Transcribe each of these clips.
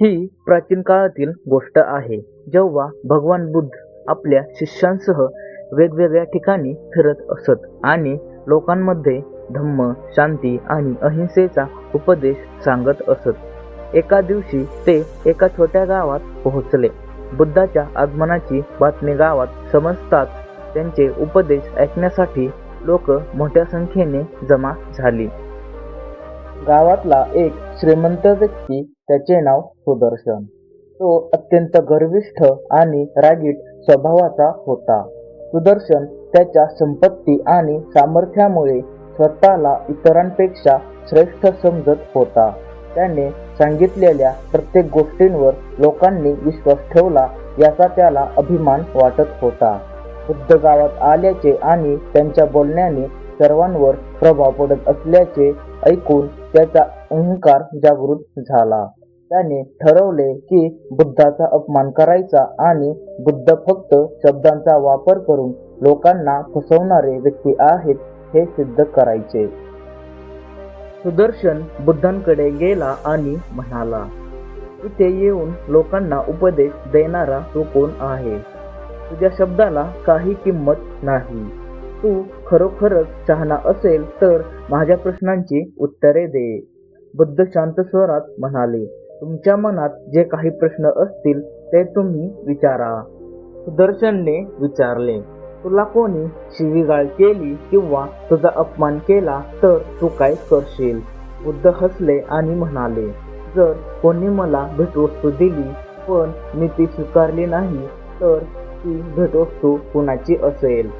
ही प्राचीन काळातील गोष्ट आहे. जेव्हा भगवान बुद्ध आपल्या शिष्यांसह वेगवेगळ्या ठिकाणी फिरत असत आणि लोकांमध्ये धम्म शांती आणि अहिंसेचा उपदेश सांगत असत. एका दिवशी ते एका छोट्या गावात पोहोचले. बुद्धाच्या आगमनाची बातमी गावात समजताच त्यांचे उपदेश ऐकण्यासाठी लोक मोठ्या संख्येने जमा झाली. गावातला एक श्रीमंत व्यक्ती त्याचे नाव सुदर्शन. तो अत्यंत गर्विष्ठ आणि रागीट स्वभावाचा होता. सुदर्शन त्याच्या संपत्ती आणि सामर्थ्यामुळे स्वतःला इतरांपेक्षा श्रेष्ठ समजत होता. त्याने सांगितलेल्या प्रत्येक गोष्टींवर लोकांनी विश्वास ठेवला याचा त्याला अभिमान वाटत होता. बुद्ध गावात आल्याचे आणि त्यांच्या बोलण्याने सर्वांवर प्रभाव पडत असल्याचे ऐकून त्याचा अहंकार जागृत झाला. त्याने ठरवले की बुद्धाचा अपमान करायचा आणि बुद्ध फक्त शब्दांचा वापर करून लोकांना फसवणारे व्यक्ती आहेत हे सिद्ध करायचे. सुदर्शन बुद्धांकडे गेला आणि म्हणाला इथे येऊन लोकांना उपदेश देणारा तो कोण आहे? तुझ्या शब्दाला काही किंमत नाही. तू खरोखरच चाहना असेल तर माझ्या प्रश्नांची उत्तरे दे. बुद्ध शांत स्वरात म्हणाले तुमच्या मनात जे काही प्रश्न असतील ते तुम्ही विचारा. सुदर्शनने विचारले तुला कोणी शिवीगाळ केली किंवा तुझा अपमान केला तर तू काय करशील? बुद्ध हसले आणि म्हणाले जर कोणी मला भेटवस्तू दिली पण मी ती स्वीकारली नाही तर ती भेटवस्तू कुणाची असेल?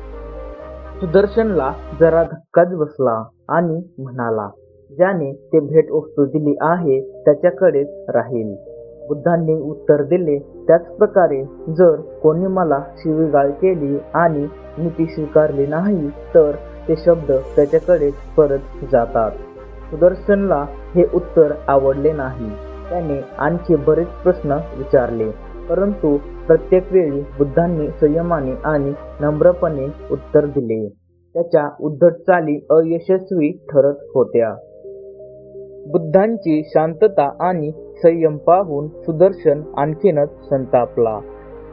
सुदर्शनला जरा धक्काच बसला आणि म्हणाला ज्याने ते भेटवस्तू दिली आहे त्याच्याकडेच राहील. बुद्धांनी उत्तर दिले त्याच प्रकारे जर कोणी मला शिवीगाळ केली आणि मी ती स्वीकारली नाही तर ते शब्द त्याच्याकडेच परत जातात. सुदर्शनला हे उत्तर आवडले नाही. त्याने आणखी बरेच प्रश्न विचारले परंतु प्रत्येक वेळी बुद्धांनी संयमाने आणि नम्रपणे उत्तर दिले. त्याच्या उद्धट चाली अयशस्वी ठरत होत्या. बुद्धांची शांतता आणि संयम पाहून सुदर्शन आणखीनच संतापला.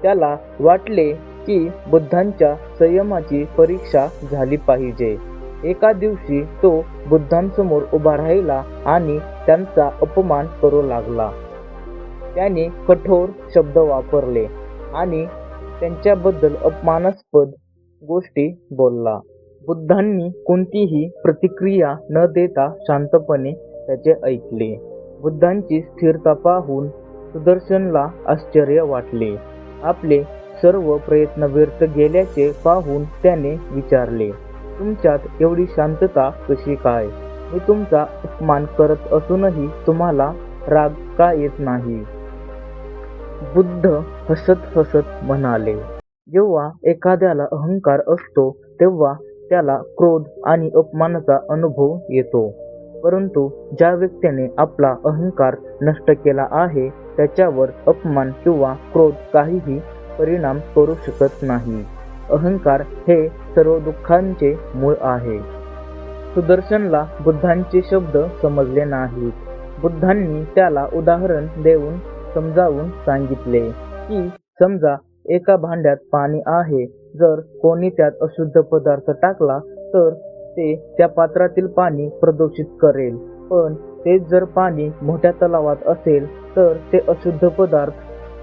त्याला वाटले की बुद्धांच्या संयमाची परीक्षा झाली पाहिजे. एका दिवशी तो बुद्धांसमोर उभा राहिला आणि त्यांचा अपमान करू लागला. त्याने कठोर शब्द वापरले आणि त्यांच्याबद्दल अपमानास्पद गोष्टी बोलला. बुद्धांनी कोणतीही प्रतिक्रिया न देता शांतपणे त्याचे ऐकले. बुद्धांची स्थिरता पाहून सुदर्शनला आश्चर्य वाटले. आपले सर्व प्रयत्न व्यर्थ गेल्याचे पाहून त्याने विचारले तुमच्यात एवढी शांतता कशी काय? मी तुमचा अपमान करत असूनही तुम्हाला राग का येत नाही बुद्ध हसत हसत म्हणाले जेव्हा एखाद्याला अहंकार असतो तेव्हा त्याला क्रोध आणि अपमानाचा अनुभव येतो. परंतु ज्या व्यक्तीने आपला अहंकार नष्ट केला आहे त्याच्यावर अपमान किंवा क्रोध काहीही परिणाम करू शकत नाही. अहंकार हे सर्व दुःखांचे मूळ आहे. सुदर्शनला बुद्धांचे शब्द समजले नाहीत. बुद्धांनी त्याला उदाहरण देऊन समजावून सांगितले की समजा एका भांड्यात पाणी आहे जर कोणी त्यात अशुद्ध पदार्थ टाकला तर ते त्या पात्रातील पाणी प्रदूषित करेल. पण तेच जर पाणी मोठ्या तलावात असेल तर ते अशुद्ध पदार्थ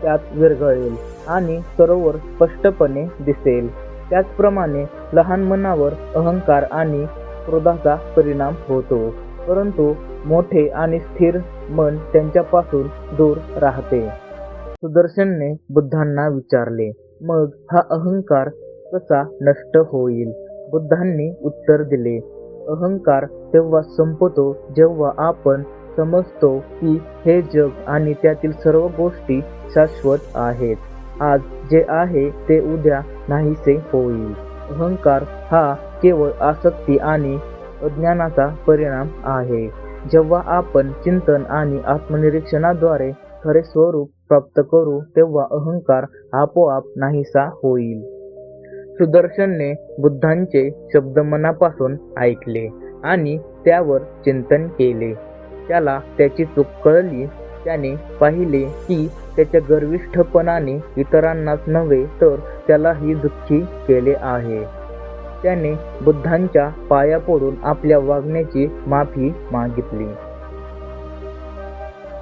त्यात विरघळेल आणि सरोवर स्पष्टपणे दिसेल. त्याचप्रमाणे लहान मनावर अहंकार आणि क्रोधाचा परिणाम होतो. परंतु मोठे आणि स्थिर मन त्यांच्यापासून दूर राहते. सुदर्शनने बुद्धांना विचारले मग हा अहंकार कसा नष्ट होईल? बुद्धांनी उत्तर दिले अहंकार तेव्हा संपतो जेव्हा आपण समजतो की हे जग आणि त्यातील सर्व गोष्टी शाश्वत आहेत. आज जे आहे ते उद्या नाहीसे होईल. अहंकार हा केवळ आसक्ती आणि अज्ञानाचा परिणाम आहे. जेव्हा आपण चिंतन आणि आत्मनिरीक्षणाद्वारे खरे स्वरूप प्राप्त करू तेव्हा अहंकार आपोआप नाहीसा होईल. सुदर्शनने बुद्धांचे शब्द मनापासून ऐकले आणि त्यावर चिंतन केले. त्याला त्याची चूक कळली. त्याने पाहिले की त्याच्या गर्विष्ठपणाने इतरांनाच नव्हे तर त्यालाही दुःखी केले आहे. त्याने बुद्धांच्या पाया पडून आपल्या वागण्याची माफी मागितली.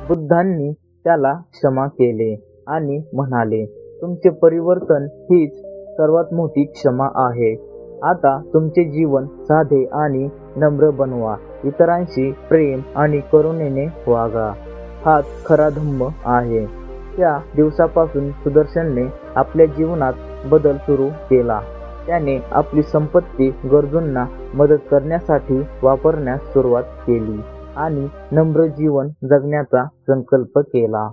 बुद्धांनी त्याला क्षमा केले आणि म्हणाले तुमचे परिवर्तन हीच सर्वात मोठी क्षमा आहे. आता तुमचे जीवन साधे आणि नम्र बनवा. इतरांशी प्रेम आणि करुणेने वागा. हाच खरा धम्म आहे. त्या दिवसापासून सुदर्शनने आपल्या जीवनात बदल सुरू केला. त्याने आपली संपत्ती गरजूंना मदत करण्यासाठी वापरण्यास सुरुवात केली. आणि नम्र जीवन जगण्याचा संकल्प केला.